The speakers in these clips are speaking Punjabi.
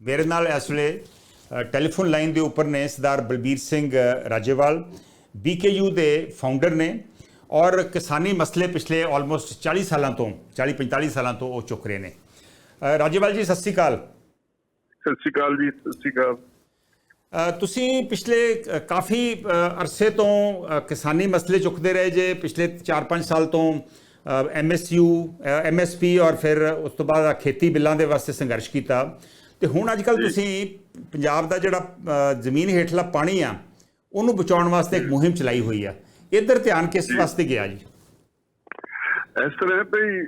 ਮੇਰੇ ਨਾਲ ਇਸ ਵੇਲੇ ਟੈਲੀਫੋਨ ਲਾਈਨ ਦੇ ਉੱਪਰ ਨੇ ਸਰਦਾਰ ਬਲਬੀਰ ਸਿੰਘ ਰਾਜੇਵਾਲ ਬੀਕੇਯੂ ਦੇ ਫਾਊਂਡਰ ਨੇ ਔਰ ਕਿਸਾਨੀ ਮਸਲੇ ਪਿਛਲੇ ਆਲਮੋਸਟ 40 ਸਾਲਾਂ ਤੋਂ 40 45 ਸਾਲਾਂ ਤੋਂ ਉਹ ਚੁੱਕ ਰਹੇ ਨੇ। ਰਾਜੇਵਾਲ ਜੀ ਸਤਿ ਸ੍ਰੀ ਅਕਾਲ। ਸਤਿ ਸ਼੍ਰੀ ਅਕਾਲ ਜੀ ਸਤਿ ਸ਼੍ਰੀ ਅਕਾਲ। ਤੁਸੀਂ ਪਿਛਲੇ ਕਾਫੀ ਅਰਸੇ ਤੋਂ ਕਿਸਾਨੀ ਮਸਲੇ ਚੁੱਕਦੇ ਰਹੇ ਜੇ ਪਿਛਲੇ 4-5 ਸਾਲ ਤੋਂ ਐਮਐਸਯੂ ਐਮਐਸਪੀ ਔਰ ਫਿਰ ਉਸ ਤੋਂ ਬਾਅਦ ਖੇਤੀ ਬਿੱਲਾਂ ਦੇ ਵਾਸਤੇ ਸੰਘਰਸ਼ ਕੀਤਾ। ਤੇ ਹੁਣ ਅੱਜ ਕੱਲ ਤੁਸੀਂ ਪੰਜਾਬ ਦਾ ਜਿਹੜਾ ਜ਼ਮੀਨ ਹੇਠਲਾ ਪਾਣੀ ਆ ਉਹਨੂੰ ਬਚਾਉਣ ਵਾਸਤੇ ਇੱਕ ਮੁਹਿੰਮ ਚਲਾਈ ਹੋਈ ਆ। ਇੱਧਰ ਧਿਆਨ ਕਿਸ ਵਾਸਤੇ ਗਿਆ ਜੀ? ਇਸ ਤਰ੍ਹਾਂ ਭਈ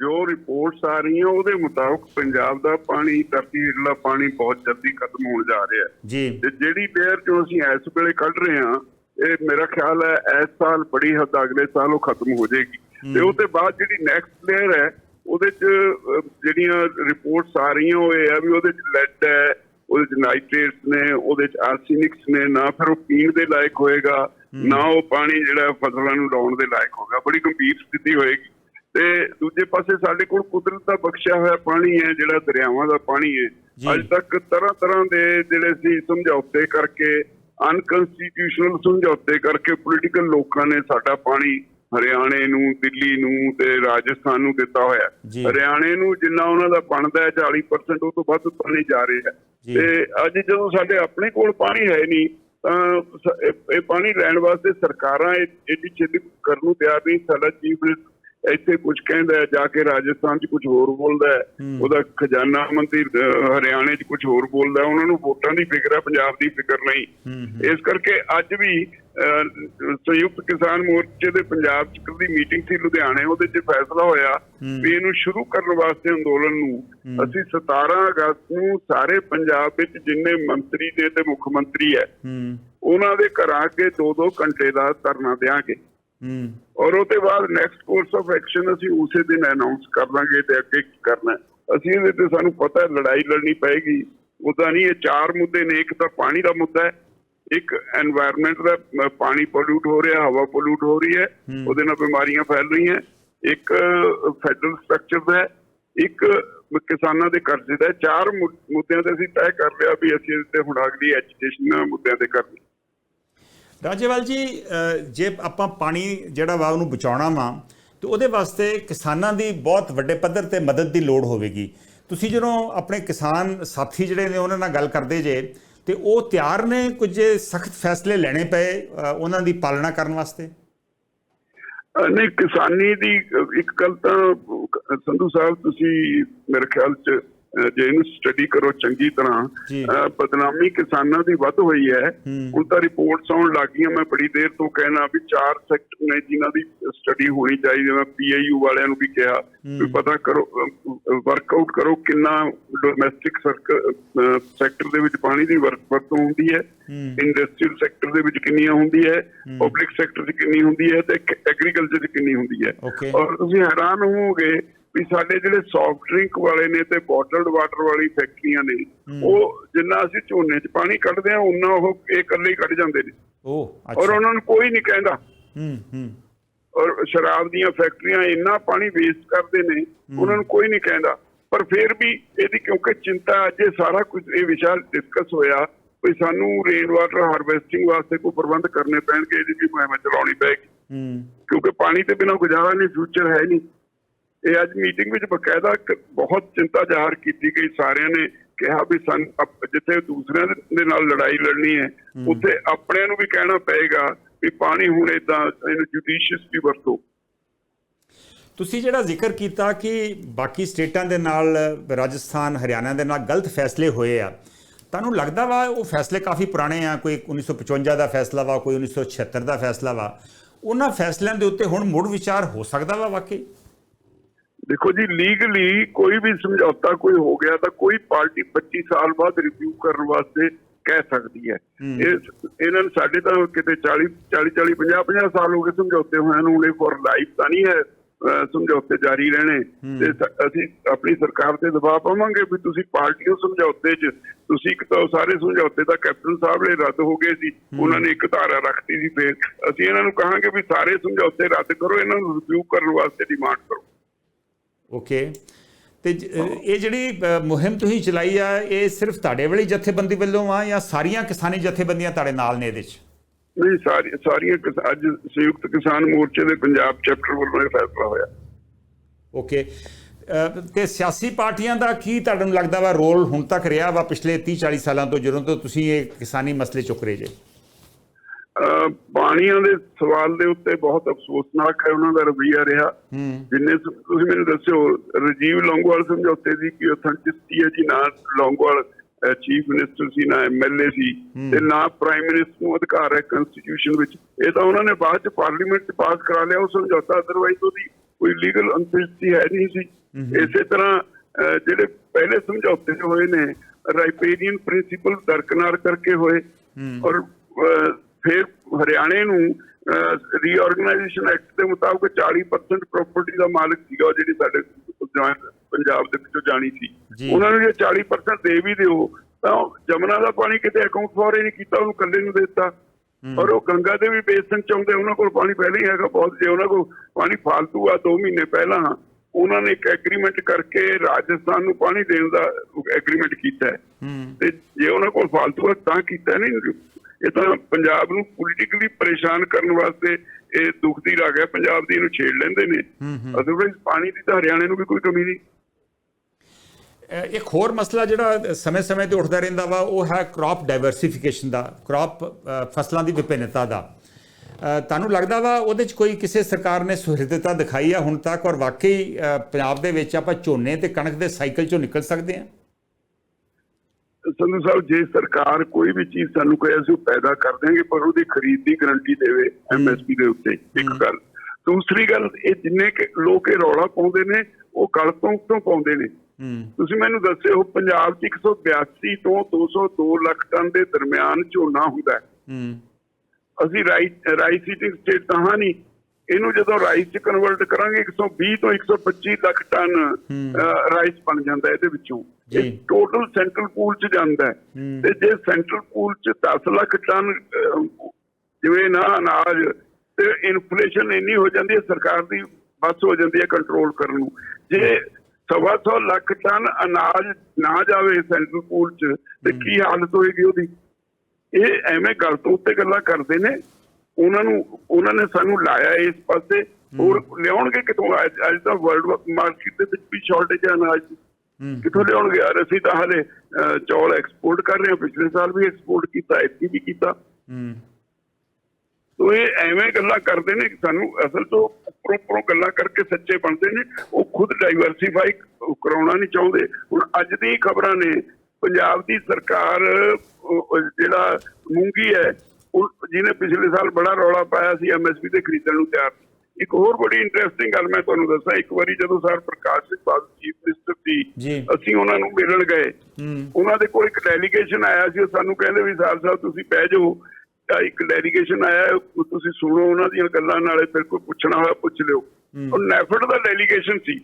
ਜੋ ਰਿਪੋਰਟਸ ਆ ਰਹੀਆਂ ਉਹਦੇ ਮੁਤਾਬਕ ਪੰਜਾਬ ਦਾ ਪਾਣੀ ਧਰਤੀ ਹੇਠਲਾ ਪਾਣੀ ਬਹੁਤ ਜਲਦੀ ਖਤਮ ਹੋਣ ਜਾ ਰਿਹਾ ਹੈ। ਜੀ। ਤੇ ਜਿਹੜੀ ਲੇਅਰ ਜੋ ਅਸੀਂ ਇਸ ਵੇਲੇ ਕੱਢ ਰਹੇ ਹਾਂ ਇਹ ਮੇਰਾ ਖਿਆਲ ਹੈ ਇਸ ਸਾਲ ਬੜੀ ਹੱਦ ਅਗਲੇ ਸਾਲ ਉਹ ਖਤਮ ਹੋ ਜਾਏਗੀ। ਤੇ ਉਹ ਤੋਂ ਬਾਅਦ ਜਿਹੜੀ ਨੈਕਸਟ ਲੇਅਰ ਹੈ ਉਹਦੇ ਚ ਜਿਹੜੀਆਂ ਰਿਪੋਰਟਸ ਆ ਰਹੀਆਂ ਉਹ ਇਹ ਆ ਵੀ ਉਹਦੇ ਚ ਲੈਡ ਹੈ ਉਹਦੇ ਚ ਨਾਈਟ੍ਰੇਟਸ ਨੇ ਉਹਦੇ ਚ ਆਰਸੈਨਿਕਸ ਨੇ ਨਾ ਫਿਰ ਉਹ ਪੀਣ ਦੇ ਲਾਇਕ ਹੋਏਗਾ ਨਾ ਉਹ ਪਾਣੀ ਜਿਹੜਾ ਫਸਲਾਂ ਨੂੰ ਲਾਉਣ ਦੇ ਲਾਇਕ ਹੋਗਾ। ਬੜੀ ਗੰਭੀਰ ਸਥਿਤੀ ਹੋਏਗੀ। ਤੇ ਦੂਜੇ ਪਾਸੇ ਸਾਡੇ ਕੋਲ ਕੁਦਰਤ ਦਾ ਬਖਸ਼ਿਆ ਹੋਇਆ ਪਾਣੀ ਹੈ ਜਿਹੜਾ ਦਰਿਆਵਾਂ ਦਾ ਪਾਣੀ ਹੈ। ਅੱਜ ਤੱਕ ਤਰ੍ਹਾਂ ਤਰ੍ਹਾਂ ਦੇ ਜਿਹੜੇ ਸੀ ਸਮਝੌਤੇ ਕਰਕੇ ਅਨਕਨਸਟੀਟਿਊਸ਼ਨਲ ਸਮਝੌਤੇ ਕਰਕੇ ਪੋਲੀਟੀਕਲ ਲੋਕਾਂ ਨੇ ਸਾਡਾ ਪਾਣੀ ਹਰਿਆਣੇ ਨੂੰ ਦਿੱਲੀ ਨੂੰ ਤੇ ਰਾਜਸਥਾਨ ਨੂੰ ਦਿੱਤਾ ਹੋਇਆ। ਹਰਿਆਣੇ ਨੂੰ ਜਿੰਨਾ ਉਹਨਾਂ ਦਾ ਬਣਦਾ ਹੈ 40% ਉਹ ਤੋਂ ਵੱਧ ਪਾਣੀ ਜਾ ਰਿਹਾ। ਤੇ ਅੱਜ ਜਦੋਂ ਸਾਡੇ ਆਪਣੇ ਕੋਲ ਪਾਣੀ ਹੈ ਨਹੀਂ ਤਾਂ ਇਹ- ਪਾਣੀ ਲੈਣ ਵਾਸਤੇ ਸਰਕਾਰਾਂ ਇਹ- ਛੇਤੀ ਕਰਨ ਨੂੰ ਤਿਆਰ ਨਹੀਂ ਸਾਡਾ ਚੀਫ ਇੱਥੇ ਕੁਝ ਕਹਿੰਦਾ ਹੈ, ਜਾ ਕੇ ਰਾਜਸਥਾਨ 'ਚ ਕੁਝ ਹੋਰ ਬੋਲਦਾ ਹੈ। ਉਹਦਾ ਖਜ਼ਾਨਾ ਮੰਤਰੀ ਹਰਿਆਣੇ 'ਚ ਕੁਝ ਹੋਰ ਬੋਲਦਾ। ਉਹਨਾਂ ਨੂੰ ਵੋਟਾਂ ਦੀ ਫਿਕਰ ਹੈ ਪੰਜਾਬ ਦੀ ਫਿਕਰ ਨਹੀਂ। ਇਸ ਕਰਕੇ ਅੱਜ ਵੀ ਸੰਯੁਕਤ ਕਿਸਾਨ ਮੋਰਚੇ ਦੇ ਪੰਜਾਬ 'ਚ ਦੀ ਮੀਟਿੰਗ ਸੀ ਲੁਧਿਆਣੇ ਉਹਦੇ 'ਚ ਫੈਸਲਾ ਹੋਇਆ ਵੀ ਇਹਨੂੰ ਸ਼ੁਰੂ ਕਰਨ ਵਾਸਤੇ ਅੰਦੋਲਨ ਨੂੰ ਅਸੀਂ 17 ਅਗਸਤ ਨੂੰ ਸਾਰੇ ਪੰਜਾਬ ਵਿੱਚ ਜਿੰਨੇ ਮੰਤਰੀ ਨੇ ਤੇ ਮੁੱਖ ਮੰਤਰੀ ਹੈ ਹੂੰ। ਉਹਨਾਂ ਦੇ ਘਰਾਂ ਅੱਗੇ 2-2 ਘੰਟੇ ਦਾ ਧਰਨਾ ਦੇਾਂਗੇ ਹੂੰ। ਔਰ ਉਹਦੇ ਬਾਅਦ ਨੈਕਸਟ ਕੋਰਸ ਆਫ ਐਕਸ਼ਨ ਅਸੀਂ ਉਸੇ ਦਿਨ ਅਨਾਉਂਸ ਕਰ ਦਾਂਗੇ ਤੇ ਅੱਗੇ ਕੀ ਕਰਨਾ। ਅਸੀਂ ਇਹਦੇ ਤੇ ਸਾਨੂੰ ਪਤਾ ਲੜਾਈ ਲੜਨੀ ਪਏਗੀ। ਉਦਾਂ ਨਹੀਂ ਇਹ ਚਾਰ ਮੁੱਦੇ ਨੇ ਇੱਕ ਤਾਂ ਪਾਣੀ ਦਾ ਮੁੱਦਾ ਹੈ ਇੱਕ এনवायरमेंट ਦਾ ਪਾਣੀ ਪੋਲੂਟ ਹੋ ਰਿਹਾ ਹਵਾ ਪੋਲੂਟ ਹੋ ਰਹੀ ਹੈ ਉਹਦੇ ਨਾਲ ਬਿਮਾਰੀਆਂ ਫੈਲ ਰਹੀਆਂ। ਇੱਕ ਫੈਡਰਲ ਸਟਰਕਚਰ ਦਾ ਇੱਕ ਕਿਸਾਨਾਂ ਦੇ ਕਰਜ਼ੇ ਦਾ ਚਾਰ ਮੁੱਦਿਆਂ ਤੇ ਅਸੀਂ ਤੈਅ ਕਰ ਲਿਆ ਵੀ ਅਸੀਂ ਇਸ ਤੇ ਹੁਣ ਅਗਲੀ ਐਜੂਕੇਸ਼ਨ ਮੁੱਦਿਆਂ ਤੇ ਕਰਦੇ ਰਾਜੇਵਾਲ ਜੀ ਜੇ ਆਪਾਂ ਪਾਣੀ ਜਿਹੜਾ ਵਾ ਉਹਨੂੰ ਬਚਾਉਣਾ ਵਾ, ਤੇ ਉਹਦੇ ਵਾਸਤੇ ਕਿਸਾਨਾਂ ਦੀ ਬਹੁਤ ਵੱਡੇ ਪੱਧਰ ਤੇ ਮਦਦ ਦੀ ਲੋੜ ਹੋਵੇਗੀ। ਤੁਸੀਂ ਜਦੋਂ ਆਪਣੇ ਕਿਸਾਨ ਸਾਥੀ ਜਿਹੜੇ ਨੇ, ਉਹਨਾਂ ਨਾਲ ਗੱਲ ਕਰਦੇ ਜੇ, ਤੇ ਉਹ ਤਿਆਰ ਨੇ ਕੁਝ ਸਖਤ ਫੈਸਲੇ ਲੈਣੇ ਪਏ ਉਹਨਾਂ ਦੀ ਪਾਲਣਾ ਕਰਨ ਵਾਸਤੇ? ਨਹੀਂ, ਕਿਸਾਨੀ ਦੀ ਇੱਕ ਗੱਲ ਤਾਂ ਸੰਧੂ ਸਾਹਿਬ, ਤੁਸੀਂ ਮੇਰੇ ਖਿਆਲ ਚ ਜੇ ਇਹਨੂੰ ਸਟੱਡੀ ਕਰੋ ਚੰਗੀ ਤਰ੍ਹਾਂ ਬਦਨਾਮੀ ਕਿਸਾਨਾਂ ਦੀ ਵੱਧ ਹੋਈ ਹੈ। ਹੁਣ ਤਾਂ ਰਿਪੋਰਟਸ ਆਉਣ ਲੱਗੀਆਂ ਮੈਂ ਬੜੀ ਦੇਰ ਤੋਂ ਕਹਿਣਾ ਵੀ ਚਾਰ ਸੈਕਟਰ ਨੇ ਜਿਨ੍ਹਾਂ ਦੀ ਸਟੱਡੀ ਹੋਣੀ ਚਾਹੀਦੀ ਮੈਂ ਪੀਆਈਯੂ ਵਾਲਿਆਂ ਨੂੰ ਵੀ ਕਿਹਾ ਵੀ ਪਤਾ ਕਰੋ ਵਰਕਆਊਟ ਕਰੋ ਕਿੰਨਾ ਡੋਮੈਸਟਿਕ ਸੈਕਟਰ ਦੇ ਵਿੱਚ ਪਾਣੀ ਦੀ ਵਰ- ਵਰਤੋਂ ਹੁੰਦੀ ਹੈ। ਇੰਡਸਟਰੀਅਲ ਸੈਕਟਰ ਦੇ ਵਿੱਚ ਕਿੰਨੀ ਹੁੰਦੀ ਹੈ। ਪਬਲਿਕ ਸੈਕਟਰ 'ਚ ਕਿੰਨੀ ਹੁੰਦੀ ਹੈ ਤੇ ਐਗਰੀਕਲਚਰ 'ਚ ਕਿੰਨੀ ਹੁੰਦੀ ਹੈ. ਔਰ ਤੁਸੀਂ ਹੈਰਾਨ ਹੋਵੋਗੇ ਵੀ ਸਾਡੇ ਜਿਹੜੇ ਸੌਫਟ ਡਰਿੰਕ ਵਾਲੇ ਨੇ ਤੇ ਬੋਟਲਡ ਵਾਟਰ ਵਾਲੀ ਫੈਕਟਰੀਆਂ ਨੇ ਉਹ ਜਿੰਨਾ ਅਸੀਂ ਝੋਨੇ 'ਚ ਪਾਣੀ ਕੱਢਦੇ ਆ ਉਨਾ ਉਹ ਇਹ ਇਕੱਲੇ ਹੀ ਕੱਢ ਜਾਂਦੇ ਨੇ। ਉਹ ਔਰ ਉਹਨਾਂ ਨੂੰ ਕੋਈ ਨਹੀਂ ਕਹਿੰਦਾ। ਹੂੰ ਹੂੰ। ਔਰ ਸ਼ਰਾਬ ਦੀਆਂ ਫੈਕਟਰੀਆਂ ਇੰਨਾ ਪਾਣੀ ਵੇਸਟ ਕਰਦੇ ਨੇ ਉਹਨਾਂ ਨੂੰ ਕੋਈ ਨਹੀਂ ਕਹਿੰਦਾ। ਪਰ ਫਿਰ ਵੀ ਇਹਦੀ ਕਿਉਂਕਿ ਚਿੰਤਾ ਅੱਜ ਇਹ ਸਾਰਾ ਕੁਝ ਇਹ ਵਿਸ਼ਾ ਡਿਸਕਸ ਹੋਇਆ ਵੀ ਸਾਨੂੰ ਰੇਨ ਵਾਟਰ ਹਾਰਵੈਸਟਿੰਗ ਵਾਸਤੇ ਕੋਈ ਪ੍ਰਬੰਧ ਕਰਨੇ ਪੈਣਗੇ ਇਹਦੀ ਵੀ ਮੁਹਿੰਮ ਚਲਾਉਣੀ ਪਏਗੀ। ਹੂੰ। ਕਿਉਂਕਿ ਪਾਣੀ ਤੇ ਬਿਨਾਂ ਗੁਜ਼ਾਰਾ ਨਹੀਂ ਫਿਊਚਰ ਹੈ ਨਹੀਂ। ਇਹ ਅੱਜ ਮੀਟਿੰਗ ਵਿੱਚ ਬਕਾਇਦਾ ਬਹੁਤ ਚਿੰਤਾ ਜ਼ਾਹਰ ਕੀਤੀ ਗਈ। ਸਾਰਿਆਂ ਨੇ ਕਿਹਾ ਵੀ ਸਨ ਅਪ- ਜਿੱਥੇ ਦੂਸਰਿਆਂ ਦੇ- ਨਾਲ ਲੜਾਈ ਲੜਨੀ ਹੈ ਉੱਥੇ ਆਪਣਿਆਂ ਨੂੰ ਵੀ ਕਹਿਣਾ ਪਏਗਾ ਵੀ ਪਾਣੀ ਹੁਣ ਇਦਾਂ ਇਹਨੂੰ ਜੁਡੀਸ਼ੀਅਸਲੀ ਵਰਤੋ। ਤੁਸੀਂ ਜਿਹੜਾ ਜ਼ਿਕਰ ਕੀਤਾ ਕਿ ਬਾਕੀ ਸਟੇਟਾਂ ਦੇ ਨਾਲ ਰਾਜਸਥਾਨ ਹਰਿਆਣਾ ਦੇ ਨਾਲ ਗਲਤ ਫੈਸਲੇ ਹੋਏ ਆ ਤੁਹਾਨੂੰ ਲੱਗਦਾ ਵਾ ਉਹ ਫੈਸਲੇ ਕਾਫੀ ਪੁਰਾਣੇ ਆ ਕੋਈ 1955 ਦਾ ਫੈਸਲਾ ਵਾ ਕੋਈ 1976 ਦਾ ਫੈਸਲਾ ਵਾ ਉਹਨਾਂ ਫੈਸਲਿਆਂ ਦੇ ਉੱਤੇ ਹੁਣ ਮੁੜ ਵਿਚਾਰ ਹੋ ਸਕਦਾ ਵਾ ਵਾਕਈ? ਦੇਖੋ ਜੀ ਲੀਗਲੀ ਕੋਈ ਵੀ ਸਮਝੌਤਾ ਕੋਈ ਹੋ ਗਿਆ ਤਾਂ ਕੋਈ ਪਾਰਟੀ 25 ਸਾਲ ਬਾਅਦ ਰਿਵਿਊ ਕਰਨ ਵਾਸਤੇ ਕਹਿ ਸਕਦੀ ਹੈ। ਇਹ ਇਹਨਾਂ ਨੂੰ ਸਾਡੇ ਤਾਂ ਕਿਤੇ 40 40 40 50 50 ਸਾਲ ਹੋ ਗਏ ਸਮਝੌਤੇ ਹੋਇਆਂ ਨੂੰ ਇਹ ਫॉर ਲਾਈਫ ਤਾਂ ਨਹੀਂ ਹੈ ਸਮਝੌਤੇ ਜਾਰੀ ਰਹਿਣੇ। ਤੇ ਅਸੀਂ ਆਪਣੀ ਸਰਕਾਰ ਤੇ ਦਬਾਅ ਪਾਵਾਂਗੇ ਵੀ ਤੁਸੀਂ ਪਾਰਟੀਆਂ ਸਮਝੌਤੇ 'ਚ ਤੁਸੀਂ ਇੱਕ ਤਾਂ ਸਾਰੇ ਸਮਝੌਤੇ ਤਾਂ ਕੈਪਟਨ ਸਾਹਿਬ ਨੇ ਰੱਦ ਹੋ ਗਏ ਸੀ ਉਹਨਾਂ ਨੇ ਇੱਕ ਧਾਰਾ ਰੱਖਤੀ ਸੀ ਫਿਰ। ਅਸੀਂ ਇਹਨਾਂ ਨੂੰ ਕਹਾਂਗੇ ਵੀ ਸਾਰੇ ਸਮਝੌਤੇ ਰੱਦ ਕਰੋ ਇਹਨਾਂ ਨੂੰ ਰਿਵਿਊ ਕਰਨ ਵਾਸਤੇ ਡਿਮਾਂਡ ਕਰੋ। ਓਕੇ? ਤੇ ਇਹ ਜਿਹੜੀ ਮੁਹਿੰਮ ਤੁਸੀਂ ਚਲਾਈ ਆ ਇਹ ਸਿਰਫ ਤੁਹਾਡੇ ਵਾਲੀ ਜਥੇਬੰਦੀ ਵੱਲੋਂ ਆ ਜਾਂ ਸਾਰੀਆਂ ਕਿਸਾਨੀ ਜਥੇਬੰਦੀਆਂ ਤੁਹਾਡੇ ਨਾਲ ਨੇ ਇਹਦੇ 'ਚ? ਨਹੀਂ ਸਾਰੀ ਸਾਰੀਆਂ ਅੱਜ ਸੰਯੁਕਤ ਕਿਸਾਨ ਮੋਰਚੇ ਦੇ ਪੰਜਾਬ ਚੈਪਟਰ ਵੱਲੋਂ ਇਹ ਫੈਸਲਾ ਹੋਇਆ। ਓਕੇ। ਤੇ ਸਿਆਸੀ ਪਾਰਟੀਆਂ ਦਾ ਕੀ ਤੁਹਾਨੂੰ ਲੱਗਦਾ ਵਾ ਰੋਲ ਹੁਣ ਤੱਕ ਰਿਹਾ ਵਾ ਪਿਛਲੇ 30 40 ਸਾਲਾਂ ਤੋਂ ਜਦੋਂ ਤੋਂ ਤੁਸੀਂ ਇਹ ਕਿਸਾਨੀ ਮਸਲੇ ਚੁੱਕ ਰਹੇ ਜੇ? ਪਾਣੀਆਂ ਦੇ ਸਵਾਲ ਦੇ ਉੱਤੇ ਬਹੁਤ ਅਫਸੋਸਨਾਕ ਹੈ ਉਹਨਾਂ ਦਾ ਰਵੱਈਆ ਰਿਹਾ। ਜਿੰਨੇ ਤੁਸੀਂ ਮੈਨੂੰ ਦੱਸਿਓ ਰਜੀਵ ਲੌਂਗੋਵਾਲ ਸਮਝੌਤੇ ਦੀ ਕੀ ਅਥੈਂਟਿਸਿਟੀ ਹੈ ਜੀ? ਨਾ ਲੌਂਗੋਵਾਲ ਚੀਫ ਮਿਨਿਸਟਰ ਸੀ ਨਾ ਐਮਐਲਏ ਸੀ ਤੇ ਨਾ ਪ੍ਰਾਈਮ ਮਿਨਿਸਟਰ ਨੂੰ ਅਧਿਕਾਰ ਹੈ ਕਨਸਟੀਟਿਊਸ਼ਨ ਵਿੱਚ। ਇਹ ਤਾਂ ਉਹਨਾਂ ਨੇ ਬਾਅਦ ਚ ਪਾਰਲੀਮੈਂਟ ਚ ਪਾਸ ਕਰਾ ਲਿਆ ਉਹ ਸਮਝੌਤਾ ਅਦਰਵਾਈਜ਼ ਉਹਦੀ ਕੋਈ ਲੀਗਲ ਅਥੈਂਟਿਸਿਟੀ ਹੈ ਨਹੀਂ ਸੀ। ਇਸੇ ਤਰ੍ਹਾਂ ਜਿਹੜੇ ਪਹਿਲੇ ਸਮਝੌਤੇ ਹੋਏ ਨੇ ਰਾਈਪੇਰੀਅਨ ਪ੍ਰਿੰਸੀਪਲ ਦਰਕਨਾਰ ਕਰਕੇ ਹੋਏ। ਔਰ ਫਿਰ ਹਰਿਆਣੇ ਨੂੰ ਰੀਆਰਗੇਨਾਈਜੇਸ਼ਨ ਐਕਟ ਦੇ ਮੁਤਾਬਕ 40% ਪ੍ਰਾਪਰਟੀ ਦਾ ਮਾਲਕ ਸੀਗਾ ਉਹ ਜਿਹੜੀ ਸਾਡੇ ਪੰਜਾਬ ਪੰਜਾਬ ਦੇ ਵਿੱਚੋਂ ਜਾਣੀ। ਸੀ। ਉਹਨਾਂ ਨੂੰ ਜੇ 40% ਦੇ ਵੀ ਦਿਓ ਤਾਂ ਜਮਨਾ ਦਾ ਪਾਣੀ ਕਿਤੇ ਅਕਾਊਂਟ ਫੋਰ ਹੀ ਨਹੀਂ ਕੀਤਾ ਉਹਨੂੰ ਕੱਲੇ ਨੂੰ ਦੇ ਦਿੱਤਾ। ਔਰ ਉਹ ਗੰਗਾ ਦੇ ਵੀ ਬੇਸਨ ਚ ਆਉਂਦੇ ਉਹਨਾਂ ਕੋਲ ਪਾਣੀ ਪਹਿਲਾਂ ਹੀ ਹੈਗਾ ਬਹੁਤ ਜੇ ਉਹਨਾਂ ਕੋਲ ਪਾਣੀ ਫਾਲਤੂ ਆ 2 ਮਹੀਨੇ ਪਹਿਲਾਂ ਉਹਨਾਂ ਨੇ ਇੱਕ ਐਗਰੀਮੈਂਟ ਕਰਕੇ ਰਾਜਸਥਾਨ ਨੂੰ ਪਾਣੀ ਦੇਣ ਦਾ ਐਗਰੀਮੈਂਟ ਕੀਤਾ ਹੂੰ। ਤੇ ਫालतू ਹੈ ਤਾਂ ਕੀਤਾ ਨਹੀਂ। ਇਹ ਤਾਂ ਪੰਜਾਬ ਨੂੰ ਪੋਲੀਟੀਕਲੀ ਪਰੇਸ਼ਾਨ ਕਰਨ ਵਾਸਤੇ ਇਹ ਦੁੱਖ ਦੀ ਰਾਗ ਹੈ। ਪੰਜਾਬ ਦੀ ਇਹਨੂੰ ਛੇੜ ਲੈਂਦੇ ਨੇ। ਅਦਰਵਾਈਜ਼ ਪਾਣੀ ਦੀ ਤਾਂ ਹਰਿਆਣੇ ਨੂੰ ਵੀ ਕੋਈ ਕਮੀ ਨਹੀਂ। ਇੱਕ ਹੋਰ ਮਸਲਾ ਜਿਹੜਾ ਸਮੇਂ-ਸਮੇਂ ਤੇ ਉੱਠਦਾ ਰਹਿੰਦਾ ਵਾ ਉਹ ਹੈ ਕ੍ਰੌਪ ਡਾਈਵਰਸਿਫਿਕੇਸ਼ਨ ਦਾ ਕ੍ਰੌਪ ਫਸਲਾਂ ਦੀ ਵਿਭਿੰਨਤਾ ਦਾ। ਤੁਹਾਨੂੰ ਲੱਗਦਾ ਵਾ ਉਹਦੇ 'ਚ ਕੋਈ ਕਿਸੇ ਸਰਕਾਰ ਨੇ ਸੁਹਿਰਦਤਾ ਦਿਖਾਈ ਆ ਹੁਣ ਤੱਕ? ਔਰ ਵਾਕਈ ਪੰਜਾਬ ਦੇ ਵਿੱਚ ਆਪਾਂ ਝੋਨੇ ਤੇ ਕਣਕ ਦੇ ਸਾਈਕਲ 'ਚੋਂ ਨਿਕਲ ਸਕਦੇ ਹਾਂ ਸੰਧੂ ਸਾਹਿਬ ਜੇ ਸਰਕਾਰ ਕੋਈ ਵੀ ਚੀਜ਼ ਸਾਨੂੰ ਕਹੇ ਅਸੀਂ ਉਹ ਪੈਦਾ ਕਰ ਦੇਂਗੇ ਪਰ ਉਹਦੀ ਖਰੀਦ ਦੀ ਗਰੰਟੀ ਦੇਵੇ ਐਮਐਸਪੀ ਦੇ ਉੱਤੇ ਇੱਕ ਗੱਲ। ਦੂਸਰੀ ਗੱਲ ਇਹ ਜਿੰਨੇ ਕਿ ਲੋਕ ਇਹ ਰੌਲਾ ਪਾਉਂਦੇ ਨੇ ਉਹ ਗਲ ਤੋਂ ਪਾਉਂਦੇ ਨੇ। ਤੁਸੀਂ ਮੈਨੂੰ ਦੱਸਿਓ ਪੰਜਾਬ 'ਚ 182 ਤੋਂ 202 ਲੱਖ ਟਨ ਦੇ ਦਰਮਿਆਨ ਝੋਨਾ ਹੁੰਦਾ ਹੈ। ਅਸੀਂ ਰਾਈ ਰਾਈ ਸੀਟਿੰਗ ਸਟੇਟ ਤਾਂ ਹਾਂ ਨਹੀਂ ਇਹਨੂੰ ਜਦੋਂ ਰਾਈਸ ਚ ਕਨਵਰਟ ਕਰਾਂਗੇ 120 ਤੋਂ 125 ਲੱਖ ਟਨ ਰਾਈਸ ਬਣ ਜਾਂਦਾ ਇਹਦੇ ਵਿੱਚੋਂ। ਜੀ। ਇਹ ਟੋਟਲ ਸੈਂਟਰਲ ਪੂਲ ਚ ਜਾਂਦਾ। ਤੇ ਜੇ ਸੈਂਟਰਲ ਪੂਲ ਚ 10 ਲੱਖ ਟਨ ਜਿਵੇਂ ਨਾ ਅਨਾਜ ਤੇ ਇਨਫਲੇਸ਼ਨ ਇੰਨੀ ਹੋ ਜਾਂਦੀ ਹੈ ਸਰਕਾਰ ਦੀ ਬਸ ਹੋ ਜਾਂਦੀ ਹੈ ਕੰਟਰੋਲ ਕਰਨ ਨੂੰ। ਜੇ ਸਵਾ ਸੌ ਲੱਖ ਟਨ ਅਨਾਜ ਨਾ ਜਾਵੇ ਸੈਂਟਰਲ ਪੂਲ ਚ ਤੇ ਕੀ ਹਾਲਤ ਹੋਏਗੀ ਉਹਦੀ? ਇਹ ਐਵੇਂ ਗੱਲ ਤੋਂ ਉੱਤੇ ਗੱਲਾਂ ਕਰਦੇ ਨੇ। ਉਹਨਾਂ ਨੂੰ ਉਹਨਾਂ ਨੇ ਸਾਨੂੰ ਲਾਇਆ ਇਸ ਪਾਸੇ। ਹੋਰ ਲਿਆਉਣਗੇ ਕਿਤੋਂ ਅੱਜ ਤਾਂ ਵਰਲਡ ਮਾਰਕੀਟ ਦੇ ਵਿੱਚ ਵੀ ਸ਼ਾਰਟੇਜ ਹੈ ਅਨਾਜ ਦੀ ਕਿੱਥੋਂ ਲਿਆਉਣਗੇ? ਯਾਰ ਅਸੀਂ ਤਾਂ ਹਲੇ ਚੌਲ ਐਕਸਪੋਰਟ ਕਰ ਰਹੇ ਹਾਂ। ਪਿਛਲੇ ਸਾਲ ਵੀ ਐਕਸਪੋਰਟ ਕੀਤਾ ਐਤਕੀ ਵੀ ਕੀਤਾ। ਹੂੰ। ਤੋ ਇਹ ਐਵੇਂ ਗੱਲਾਂ ਕਰਦੇ ਨੇ ਕਿ ਸਾਨੂੰ ਅਸਲ ਤੋਂ ਉੱਪਰੋਂ ਉੱਪਰੋਂ ਗੱਲਾਂ ਕਰਕੇ ਸੱਚੇ ਬਣਦੇ ਨੇ। ਉਹ ਖੁਦ ਡਾਈਵਰਸਿਫਾਈ ਕਰਾਉਣਾ ਨਹੀਂ ਚਾਹੁੰਦੇ। ਹੁਣ ਅੱਜ ਦੀ ਖਬਰਾਂ ਨੇ ਪੰਜਾਬ ਦੀ ਸਰਕਾਰ ਜਿਹੜਾ ਮੂੰਗੀ ਹੈ ਉਹ ਜਿਹਨੇ ਪਿਛਲੇ ਸਾਲ ਬੜਾ ਰੌਲਾ ਪਾਇਆ ਸੀ ਐਮਐਸਪੀ ਤੇ ਖਰੀਦਣ ਨੂੰ ਤਿਆਰ। ਇੱਕ ਹੋਰ ਬੜੀ ਇੰਟਰਸਟਿੰਗ ਗੱਲ ਮੈਂ ਤੁਹਾਨੂੰ ਦੱਸਾਂ ਇੱਕ ਵਾਰੀ ਜਦੋਂ sir Prakash Singh Badal chief minister. ਸੀ ਅਸੀਂ ਉਹਨਾਂ ਨੂੰ ਮਿਲਣ ਗਏ ਉਹਨਾਂ ਦੇ ਕੋਲ ਇੱਕ ਡੈਲੀਗੇਸ਼ਨ ਆਇਆ ਸੀ ਉਹ ਸਾਨੂੰ ਕਹਿੰਦੇ ਵੀ ਸਰ ਸਾਹਿਬ ਤੁਸੀਂ ਬਹਿ ਜਾਓ ਇੱਕ ਡੈਲੀਗੇਸ਼ਨ ਆਇਆ ਤੁਸੀਂ ਸੁਣੋ ਉਹਨਾਂ ਦੀਆਂ ਗੱਲਾਂ ਨਾਲੇ ਫਿਰ ਕੋਈ ਪੁੱਛਣਾ ਹੋਇਆ ਪੁੱਛ ਲਿਓ ਉਹ ਨੈਫਡ ਦਾ ਡੈਲੀਗੇਸ਼ਨ ਸੀ।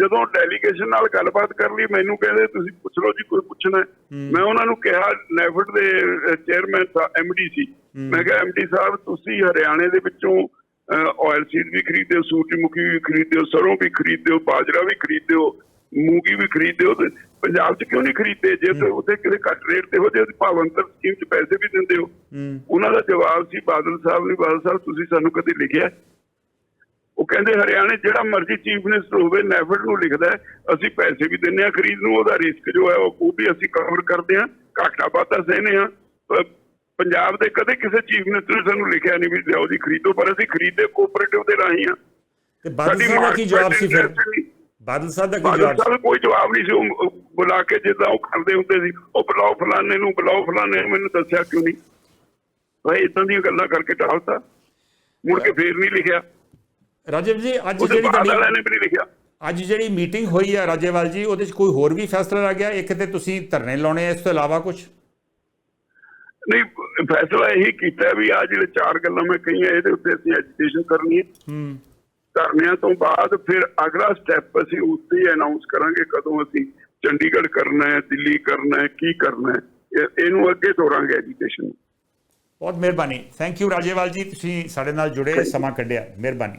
ਜਦੋਂ ਡੈਲੀਗੇਸ਼ਨ ਨਾਲ ਗੱਲਬਾਤ ਕਰ ਲਈ ਮੈਨੂੰ ਕਹਿੰਦੇ ਤੁਸੀਂ ਪੁੱਛ ਲਓ ਜੀ ਕੋਈ ਪੁੱਛਣਾ। ਮੈਂ ਉਹਨਾਂ ਨੂੰ ਕਿਹਾ ਨੈਫਡ ਦੇ ਚੇਅਰਮੈਨ ਐਮਡੀ ਸੀ ਮੈਂ ਕਿਹਾ ਐਮਡੀ ਸਾਹਿਬ ਤੁਸੀਂ ਹਰਿਆਣੇ ਦੇ ਵਿੱਚੋਂ ਆਇਲ ਸੀਡ ਵੀ ਖਰੀਦਦੇ ਹੋ ਸੂਰਜਮੁਖੀ ਵੀ ਖਰੀਦਦੇ ਹੋ ਸਰੋਂ ਵੀ ਖਰੀਦਦੇ ਹੋ ਬਾਜਰਾ ਵੀ ਖਰੀਦਦੇ ਹੋ ਮੂੰਗੀ ਵੀ ਖਰੀਦਦੇ ਹੋ ਪੰਜਾਬ 'ਚ ਕਿਉਂ ਨਹੀਂ ਖਰੀਦਦੇ ਜੇ ਤੇ ਉੱਥੇ ਕਿਤੇ ਘੱਟ ਰੇਟ ਤੇ ਹੋ ਜੇ ਭਾਵੰਤਰ ਸਕੀਮ 'ਚ ਪੈਸੇ ਵੀ ਦਿੰਦੇ ਹੋ। ਉਹਨਾਂ ਦਾ ਜਵਾਬ ਸੀ ਬਾਦਲ ਸਾਹਿਬ ਨੇ ਬਾਦਲ ਸਾਹਿਬ ਤੁਸੀਂ ਸਾਨੂੰ ਕਦੇ ਲਿਖਿਆ? ਕਹਿੰਦੇ ਹਰਿਆਣੇ ਜਿਹੜਾ ਮਰਜ਼ੀ ਚੀਫ ਮਿਨਿਸਟਰ ਹੋਵੇ ਨੈਫਡ ਨੂੰ ਲਿਖਦਾ ਅਸੀਂ ਪੈਸੇ ਵੀ ਦਿੰਨੇ ਆ ਖਰੀਦ ਨੂੰ ਉਹਦਾ ਰਿਸਕ ਜੋ ਹੈ ਉਹ ਵੀ ਅਸੀਂ ਕਵਰ ਕਰਦੇ ਆ ਘਾਟਾ ਵਾਧਾ ਸਹਿਨੇ ਆ ਪੰਜਾਬ ਦੇ ਕਦੇ ਕਿਸੇ ਚੀਫ ਮਿਨਿਸਟਰ ਨੇ ਸਾਨੂੰ ਲਿਖਿਆ ਨਹੀਂ ਵੀ ਲਿਆਓ ਜੀ ਖਰੀਦੋ ਪਰ ਅਸੀਂ ਖਰੀਦੇ ਕੋਆਪਰੇਟਿਵ ਦੇ ਰਾਹੀਂ ਆ ਤੇ ਬਾਦਲ ਸਾਹਿਬ ਦਾ ਕੀ ਜਵਾਬ ਸੀ ਫਿਰ। ਬਾਦਲ ਸਾਹਿਬ ਦਾ ਕੀ ਜਵਾਬ ਸੀ? ਕੋਈ ਜਵਾਬ ਨਹੀਂ ਸੀ ਬੁਲਾ ਕੇ ਜਿੱਦਾਂ ਉਹ ਕਰਦੇ ਹੁੰਦੇ ਸੀ ਉਹ ਬੁਲਾਓ ਫਲਾਣੇ ਨੂੰ ਬੁਲਾਓ ਫਲਾਣੇ ਨੂੰ ਮੈਨੂੰ ਦੱਸਿਆ ਕਿਉਂ ਨਹੀਂ? ਭਾਈ ਇਦਾਂ ਦੀਆਂ ਗੱਲਾਂ ਕਰਕੇ ਟਾਲਤਾ। ਮੁੜ ਕੇ ਫੇਰ ਨਹੀਂ ਲਿਖਿਆ। ਰਾਜੀਵ ਜੀ ਅੱਜ ਜਿਹੜੀ ਤੁਹਾਡੀ ਅੱਜ ਜਿਹੜੀ ਮੀਟਿੰਗ ਹੋਈ ਆ ਰਾਜੇਵਾਲ ਜੀ ਉਹਦੇ 'ਚ ਕੋਈ ਹੋਰ ਵੀ ਫੈਸਲਾ ਲੱਗ ਗਿਆ? ਇੱਕ ਤੇ ਤੁਸੀਂ ਧਰਨੇ ਲਾਉਣੇ ਇਸ ਤੋਂ ਇਲਾਵਾ ਕੁਝ ਨਹੀਂ ਫੈਸਲਾ ਇਹੀ ਕੀਤਾ ਵੀ ਆ ਜਿਹੜੇ ਚਾਰ ਗੱਲਾਂ ਮੈਂ ਕਹੀਆਂ ਇਹਦੇ ਉੱਤੇ ਅਸੀਂ ਐਜੂਕੇਸ਼ਨ ਕਰਨੀ ਹੈ। ਹੂੰ। ਧਰਨਿਆਂ ਤੋਂ ਬਾਅਦ ਫਿਰ ਅਗਲਾ ਸਟੈਪ ਅਸੀਂ ਉੱਤੇ ਅਨਾਉਂਸ ਕਰਾਂਗੇ ਕਦੋਂ ਅਸੀਂ ਚੰਡੀਗੜ੍ਹ ਕਰਨਾ ਹੈ ਦਿੱਲੀ ਕਰਨਾ ਹੈ ਕੀ ਕਰਨਾ ਹੈ। ਇਹ- ਇਹਨੂੰ ਅੱਗੇ ਤੋਰਾਂਗੇ ਐਜੂਕੇਸ਼ਨ ਬਹੁਤ ਮਿਹਰਬਾਨੀ। ਥੈਂਕ ਯੂ ਰਾਜੇਵਾਲ ਜੀ ਤੁਸੀਂ ਸਾਡੇ ਨਾਲ ਜੁੜੇ ਸਮਾਂ ਕੱਢਿਆ। ਮਿਹਰਬਾਨੀ।